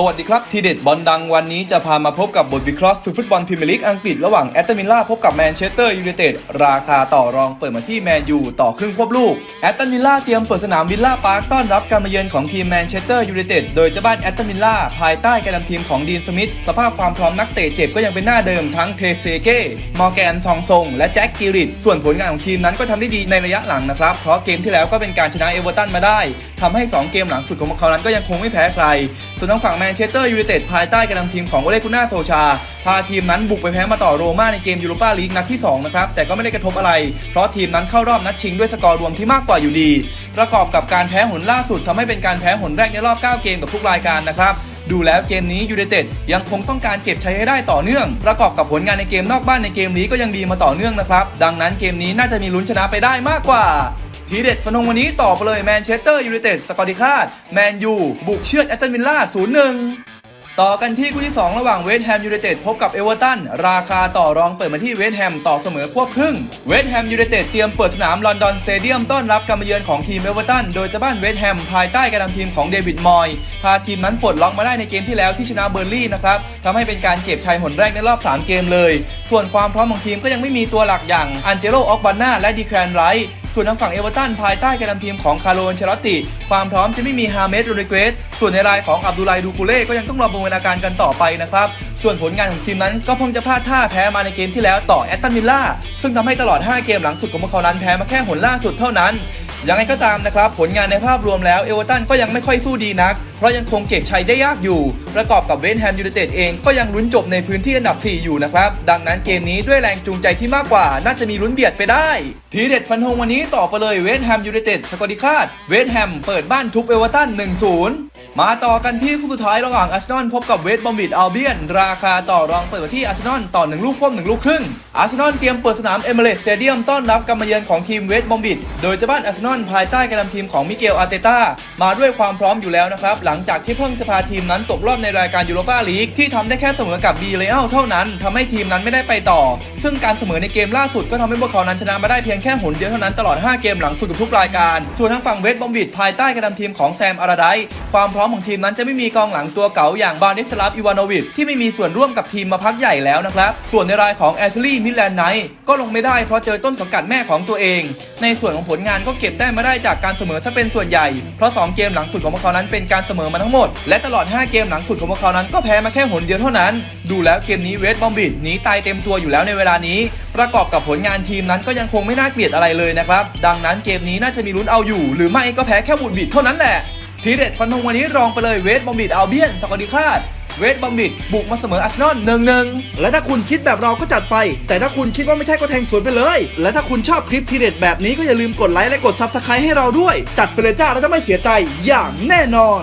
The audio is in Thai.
สวัสดีครับ ทีเด็ดบอลดังวันนี้จะพามาพบกับบทวิเคราะห์สุดฟุตบอลพรีเมียร์ลีกอังกฤษระหว่างแอตตันวิลล่าพบกับแมนเชสเตอร์ยูไนเต็ดราคาต่อรองเปิดมาที่แมนยูต่อครึ่งควบลูกแอตตันวิลล่าเตรียมเปิดสนามวิลล่าพาร์คต้อนรับการมาเยือนของทีมแมนเชสเตอร์ยูไนเต็ดโดยเจ้าบ้านแอตตันวิลล่าภายใต้การนำทีมของดีนสมิธสภาพความพร้อมนักเตะเจ็บก็ยังเป็นหน้าเดิมทั้งเทเซเก้มอร์แกนซองซงและแจ็คกิริตส่วนผลงานของทีมนั้นก็ทำได้ดีในระยะหลังนะครับเพราะเกมที่แล้วก็เป็นการชนะเอเวอร์ตันมาได้ทำให้สองเกมหลังสุดของพวกเขานั้นก็ยังคงไม่แพ้ใครส่วนทางฝั่งแมนเชสเตอร์ยูไนเต็ดภายใต้การนำทีมของโอเลกุน่าโซชา พาทีมนั้นบุกไปแพ้มาต่อโรม่าในเกมยูโรปาลีกนัดที่ 2 นะครับ แต่ก็ไม่ได้กระทบอะไร เพราะทีมนั้นเข้ารอบนัดชิงด้วยสกอร์รวมที่มากกว่าอยู่ดี ประกอบกับการแพ้หนล่าสุดทำให้เป็นการแพ้หนแรกในรอบ 9 เกมกับทุกรายการนะครับดูแล้วเกมนี้ยูไนเต็ดยังคงต้องการเก็บชัยให้ได้ต่อเนื่อง ประกอบกับผลงานในเกมนอกบ้านในเกมนี้ก็ยังดีมาต่อเนื่องนะครับ ดังนั้นเกมนี้น่าจะมีลุ้นชนะไปได้มากกว่า ทีเด็ดฟนงวันนี้ต่อไปเลยแมนเชสเตอร์ยูไนเต็ดสกอร์ดิคาดแมนยูบุกเชือดแอตตันวิลล่า0-1ต่อกันที่คู่ที่ 2 ระหว่างเวสต์แฮมยูไนเต็ดพบกับเอเวอร์ตันราคาต่อรองเปิดมาที่เวสต์แฮมต่อเสมอควบครึ่ง เวสต์แฮมยูไนเต็ดเตรียมเปิดสนามลอนดอนสเตเดียมต้อนรับการมาเยือนของทีมเอเวอร์ตันโดยเจะบ้านเวสต์แฮมภายใต้การนำทีมของเดวิดมอยพาทีมนั้นปลดล็อกมาได้ในเกมที่แล้วที่ชนะเบอร์ลี่นะครับทำให้เป็นการเก็บชัยหนแรกในรอบ 3 เกมเลย ส่วนความพร้อมของทีมก็ยังไม่มีตัวหลักอย่างอันเจโลออกบาน่าและดีแครนไรท์ ส่วนทางฝั่งเอเวอร์ตันภายใต้การนำทีมของคาร์โลนเชลตติ ความพร้อมจะไม่มีฮาเมสโรดริเกสส่วนในรายของอับดุลไลดูกูเล่ก็ยังต้องรอประเมินอาการกันต่อไปนะครับ ส่วนผลงานของทีมนั้นก็เพิ่งจะพลาดท่าแพ้มาในเกมที่แล้วต่อแอตตันวิลล่าซึ่งทำให้ตลอด 5 เกมหลังสุดของพวกเขานั้นแพ้มาแค่หนล่าสุดเท่านั้นยังไงก็ตามนะครับผลงานในภาพรวมแล้วเอเวอร์ตันก็ยังไม่ค่อยสู้ดีนัก เพราะยังคงเก็บชัยได้ยากอยู่ ประกอบกับเวสแฮมยูไนเต็ดเองก็ยังลุ้นจบในพื้นที่อันดับ 4 อยู่นะครับ ดังนั้นเกมนี้ด้วยแรงจูงใจที่มากกว่า น่าจะมีลุ้นเบียดไปได้ ทีเด็ดฟันธงวันนี้ต่อไปเลยเวสแฮมยูไนเต็ดสกอร์ดิคาดเวสแฮมเปิดบ้านทุบเอเวอร์ตัน 1-0 มาต่อกันที่คู่สุดท้ายระหว่างอาร์เซนอลพบกับเวสต์บอมบิดอัลเบียนราคาต่อรองเปิดมาที่อาร์เซนอลต่อ1ลูกควบ1ลูกครึ่งอาร์เซนอลเตรียมเปิดสนามเอเมเรสสเตเดียมต้อนรับการมาเยือนของทีมเวสต์บอมบิดโดยเจ้าบ้านอาร์เซนอลภายใต้การนำทีมของมิเกลอาร์เตต้ามาด้วยความพร้อมอยู่แล้วนะครับหลังจากที่เพิ่งจะพาทีมนั้นตกรอบในรายการยูโรปาลีกที่ทำได้แค่เสมอกับบีเลอัลเท่านั้นทำให้ทีมนั้นไม่ได้ไปต่อ ซึ่งการเสมอในเกมล่าสุดก็ทำให้พวกเขานั้นชนะมาได้เพียงแค่หนเดียวเท่านั้นตลอด 5 เกมหลังสุดกับทุกรายการ ส่วนทางฝั่งเวสต์บอมบิดภายใต้การนำทีมของแซมอาราไดความพร้อมของทีมนั้นจะไม่มีกองหลังตัวเก๋าอย่างบานิสลาฟอีวานโนวิชที่ไม่มีส่วนร่วมกับทีมมาพักใหญ่แล้วนะครับส่วนในรายของแอชลีย์มิลแลนไนก็ลงไม่ได้เพราะเจอต้นสังกัดแม่ของตัวเอง ในส่วนของผลงานก็เก็บได้มาได้จากการเสมอซะเป็นส่วนใหญ่เพราะ 2 เกมหลังสุดของพวกเขานั้นเป็นการเสมอมาทั้งหมด และตลอด 5 เกมหลังสุดของพวกเขานั้นก็แพ้มาแค่หนเดียวเท่านั้น ดูแล้วเกมนี้เวสบอมบิดหนีตายเต็มตัวอยู่แล้วในเวลานี้ ประกอบกับผลงานทีมนั้นก็ยังคงไม่น่าเกลียดอะไรเลยนะครับ ดังนั้นเกมนี้น่าจะมีลุ้นเอาอยู่ หรือไม่ก็แพ้แค่บุดบิดเท่านั้นแหละ ทีเด็ดฟันธงวันนี้รองไปเลยเวสบอมบิดอัลเบียนสกอดิคาดเวสบอมบิดบุกมาเสมออาร์เซนอลหนึ่งหนึ่งและถ้าคุณคิดแบบเราก็จัดไป แต่ถ้าคุณคิดว่าไม่ใช่ก็แทงสวนไปเลย และถ้าคุณชอบคลิปทีเด็ดแบบนี้ก็อย่าลืมกดไลค์และกดซับสไครต์ให้เราด้วย จัดไปเลยจ้าแล้วจะไม่เสียใจอย่างแน่นอน